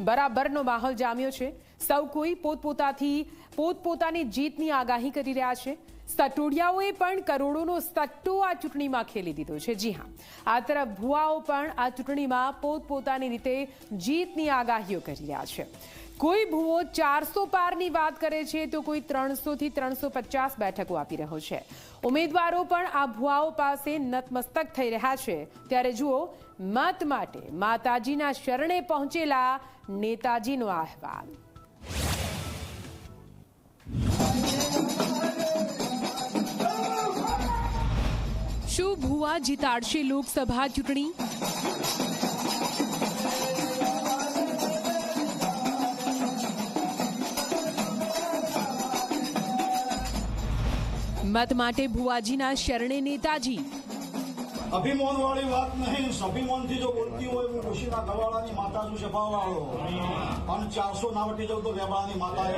બરાબરનો માહોલ જામ્યો છે. સૌ કોઈ પોતપોતાથી પોતપોતાની જીતની આગાહી કરી રહ્યા છે. સટોડિયાઓએ પણ કરોડોનો સટ્ટો આ ચૂંટણીમાં ખેલી દીધો છે. જી હા. આ તરફ ભુવાઓ પણ આ ચૂંટણીમાં પોતપોતાની રીતે જીતની આગાહીઓ કરી રહ્યા છે. કોઈ ભુવો ચારસો પારની વાત કરે છે તો કોઈ ત્રણસો થી ત્રણસો પચાસ બેઠકો આપી રહ્યો છે. ઉમેદવારો પણ આ ભુવાઓ પાસે નતમસ્તક થઈ રહ્યા છે. ત્યારે જુઓ, મત માટે માતાજીના શરણે પહોંચેલા નેતાજીનો અહેવાલ. શું ભુવા જીતાડશે લોકસભા ચૂંટણી? મત માટે ભુવાજીના શરણે નેતાજી. અભિમાન વાળી વાત નહીં સ્વાભિમાનથી જો બોલતી હોય હું ખુશીના ગવાળાની માતા છું સભાવાળો અને ચારસો નાવટી જાઉં તો વેબાળાની માતા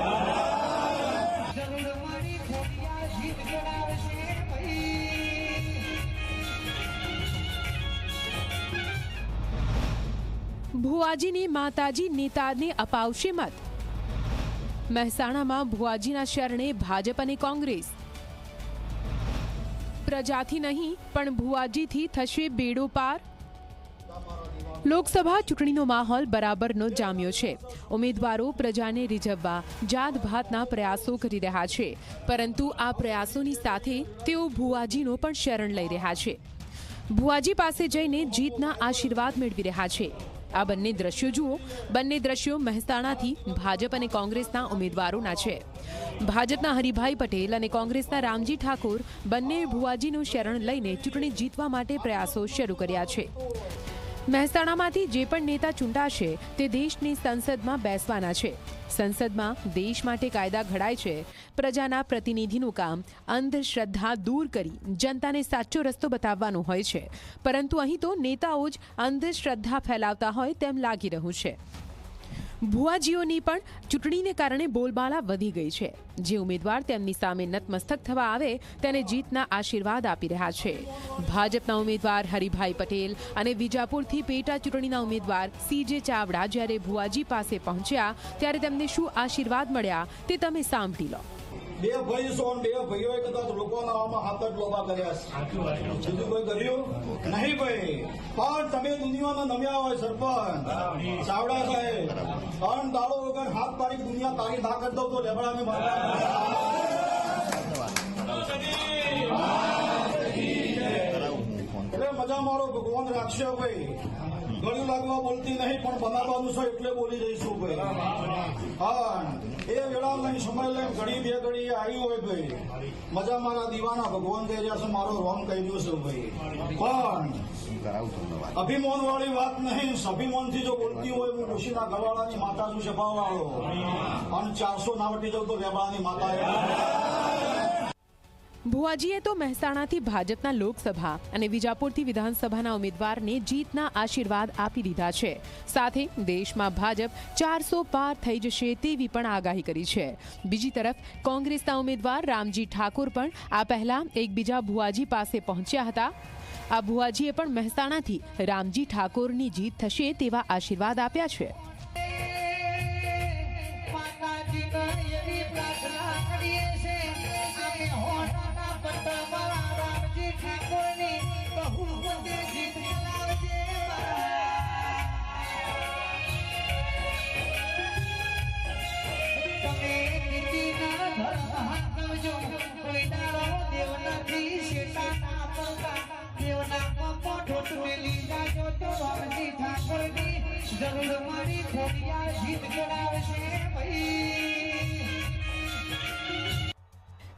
ભુવાજીની માતાજી નેતાને અપાવશે મત. મહેસાણામાં ભુવાજીના શરણે ભાજપ અને કોંગ્રેસ. પ્રજાથી નહીં, પણ ભુવાજીથી થશે બેડો પાર. લોકસભા ચૂંટણીનો માહોલ બરાબરનો જામ્યો છે. ઉમેદવારો પ્રજાને રીઝવવા જાત ભાતના પ્રયાસો કરી રહ્યા છે. પરંતુ આ પ્રયાસોની સાથે તેઓ ભુવાજીનો પણ શરણ લઈ રહ્યા છે. ભુવાજી પાસે જઈને જીતના આશીર્વાદ મેળવી રહ્યા છે. આ બંને દ્રશ્યો જુઓ. બંને દ્રશ્યો મહેસાણાથી ભાજપ અને કોંગ્રેસના ઉમેદવારોના છે. ભાજપના હરિભાઈ પટેલ અને કોંગ્રેસના રામજી ઠાકોર બંને ભુવાજીનું શરણ લઈને ચૂંટણી જીતવા માટે પ્રયાસો શરૂ કર્યા છે. મહેસાણામાંથી જે પણ નેતા ચૂંટાશે તે દેશની સંસદમાં બેસવાના છે. સંસદમાં દેશ માટે કાયદા ઘડાય છે. પ્રજાના પ્રતિનિધિનું કામ અંધશ્રદ્ધા દૂર કરી જનતાને સાચો રસ્તો બતાવવાનો હોય છે. પરંતુ અહીં તો નેતાઓ જ અંધશ્રદ્ધા ફેલાવતા હોય તેમ લાગી રહ્યું છે. ભુવાજીઓની પણ ચૂંટણીને કારણે બોલબાલા વધી ગઈ છે. જે ઉમેદવાર તેમની સામે નતમસ્તક થવા આવે તેને જીતના આશીર્વાદ આપી રહ્યા છે. ભાજપના ઉમેદવાર હરિભાઈ પટેલ અને વિજાપુરથી પેટા ચૂંટણીના ઉમેદવાર સીજે ચાવડા જ્યારે ભુવાજી પાસે પહોંચ્યા ત્યારે તેમને શું આશીર્વાદ મળ્યા તે તમે સાંભળી લો. બે ભાઈ સોન બે ભાઈઓએ કદાચ લોકોના આમાં હાથ જ લોબા કર્યા છે. બીજું કોઈ કર્યું? નહીં ભાઈ પણ તમે દુનિયામાં નમ્યા હોય સરપંચ. ચાવડા સાહેબ પણ દાડો વગર હાથ તારીખ દુનિયા તારી ના કરી દઉં તો લેબડાની એટલે મજા મારો ભગવાન રાખશે ભાઈ. ગળું લાગવા બોલતી નહીં, પણ બનાવવાનું છે એટલે બોલી જઈશું ભાઈ. હા, એ વેળા લઈને સમય લઈને ઘડી બે ઘડી આવી હોય ભાઈ. મજા મારા દીવાના, ભગવાન કહી રહ્યા છે મારો રોંગ કહી દઉં છે ભાઈ. પણ અભિમાન વાળી વાત નહીં અભિમોનથી જો બોલતી હોય, હું ઋષિના ગવાળાની માતા છું સભાવાળો અને ચારસો ના વટી જાઉં તો વેબાળાની માતા. ભુવાજીએ તો મહેસાણાથી ભાજપના લોકસભા અને વિજાપુરથી વિધાનસભાના ઉમેદવારને જીતના આશીર્વાદ આપી દીધા છે. સાથે દેશમાં ભાજપ ચારસો પાર થઈ જશે તેવી પણ આગાહી કરી છે. બીજી તરફ, કોંગ્રેસના ઉમેદવાર રામજી ઠાકોર પણ આ પહેલા એકબીજા ભુવાજી પાસે પહોંચ્યા હતા. આ ભુવાજીએ પણ મહેસાણાથી રામજી ઠાકોરની જીત થશે તેવા આશીર્વાદ આપ્યા છે.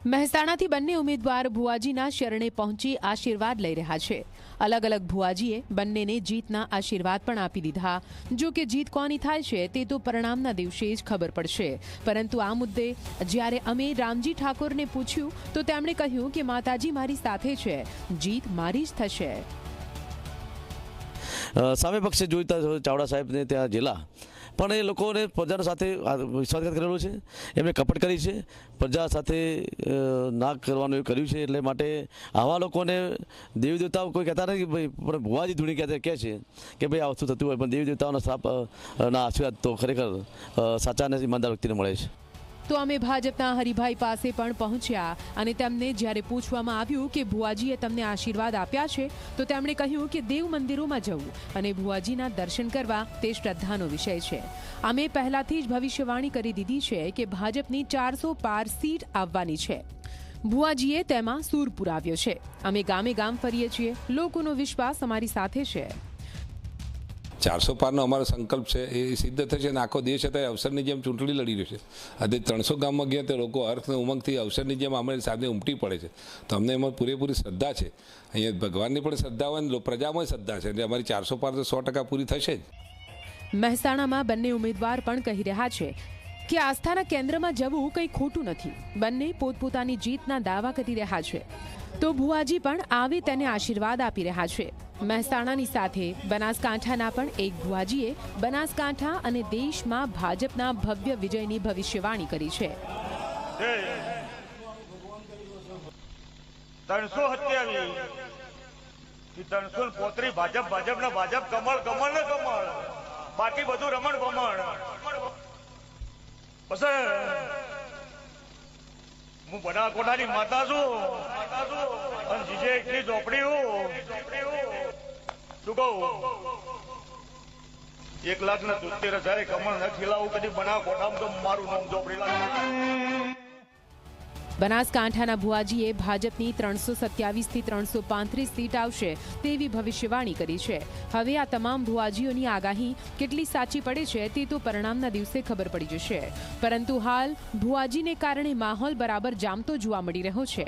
મહેસાણાથી બંને ઉમેદવાર ભુવાજીના શરણે પહોંચી આશીર્વાદ લઈ રહ્યા છે. અલગ અલગ ભુવાજીએ બંનેને જીતના આશીર્વાદ પણ આપી દીધા. જો કે જીત કોની થાય છે તે તો પરિણામના દિવસે જ ખબર પડશે. પરંતુ આ મુદ્દે જ્યારે અમે રામજી ઠાકોરને પૂછ્યું, તો તેમણે કહ્યું કે માતાજી મારી સાથે છે. જીત મારી જ થશે. સામે પક્ષે જોઈતા ચાવડા સાહેબને ત્યાં જિલ્લા પણ એ લોકોને પ્રજાના સાથે વિશ્વાસઘાત કરેલો છે એમણે કપટ કરી છે, પ્રજા સાથે ના કરવાનું એવું કર્યું છે એટલે માટે આવા લોકોને દેવી દેવતાઓ કોઈ કહેતા નથી ભાઈ, પણ ભુવાજી ધૂણી કહેતા કહે છે કે ભાઈ, આ વસ્તુ થતું હોય, પણ દેવી દેવતાઓના શ્રાપ ના આશીર્વાદ તો ખરેખર સાચા અને ઈમાનદાર વ્યક્તિને મળે છે. તો અમે ભાજપના હરિભાઈ પાસે પણ પહોંચ્યા અને તેમને જ્યારે પૂછવામાં આવ્યું કે ભુવાજીએ તમને આશીર્વાદ આપ્યા છે, તો તેમણે કહ્યું કે દેવ મંદિરોમાં જવું અને ભુવાજીના દર્શન કરવા તે શ્રદ્ધાનો વિષય છે. અમે પહેલાથી જ ભવિષ્યવાણી કરી દીધી છે કે ભાજપની ચારસો પાર સીટ આવવાની છે. ભુવાજીએ તેમાં સૂર પુરાવ્યો છે. અમે ગામે ગામ ફરીએ છીએ. લોકોનો વિશ્વાસ અમારી સાથે છે. ચારસો પારનો અમારો સંકલ્પ છે, એ સિદ્ધ થશે અને આખો દેશ અત્યારે અવસરની જેમ ચૂંટણી લડી રહ્યો છે. આજે ત્રણસો ગામમાં ગયા તો લોકો અર્થ અને ઉમંગથી અવસરની જેમ અમારી સાથે ઉમટી પડે છે. તો અમને એમાં પૂરેપૂરી શ્રદ્ધા છે. અહીંયા ભગવાનની પણ શ્રદ્ધા હોય ને પ્રજામાં શ્રદ્ધા છે. એટલે અમારી ચારસો પાર તો સો ટકા પૂરી થશે જ. મહેસાણામાં બંને ઉમેદવાર પણ કહી રહ્યા છે કે આસ્થાના કેન્દ્રમાં જવું કંઈ ખોટું નથી. બંને પોતપોતાની જીતના દાવા કરી રહ્યા છે. તો ભુવાજી પણ આવે તેને આશીર્વાદ આપી રહ્યા છે. મહેસાણાની સાથે બનાસકાંઠાના પણ એક ભુવાજીએ બનાસકાંઠા અને દેશમાં ભાજપના ભવ્ય વિજયની ભવિષ્યવાણી કરી છે. બાકી બધું રમણ ભમણ બસ. હું બનાસકોટાની માતા છું. અને જીજે એટલી ઝોપડી હું. શું કહું એક લાખ ના તોતેર હજાર કમળ નથી લાવું કદી બનાસકોટામાં તો મારું નામ જોપડી લાગે. બનાસકાંઠાના ભુવાજીએ ભાજપની ત્રણસો સત્યાવીસથી ત્રણસો પાંત્રીસ સીટ આવશે તેવી ભવિષ્યવાણી કરી છે. હવે આ તમામ ભુવાજીઓની આગાહી કેટલી સાચી પડે છે તે તો પરિણામના દિવસે ખબર પડી જશે. પરંતુ હાલ ભુવાજીને કારણે માહોલ બરાબર જામતો જોવા મળી રહ્યો છે.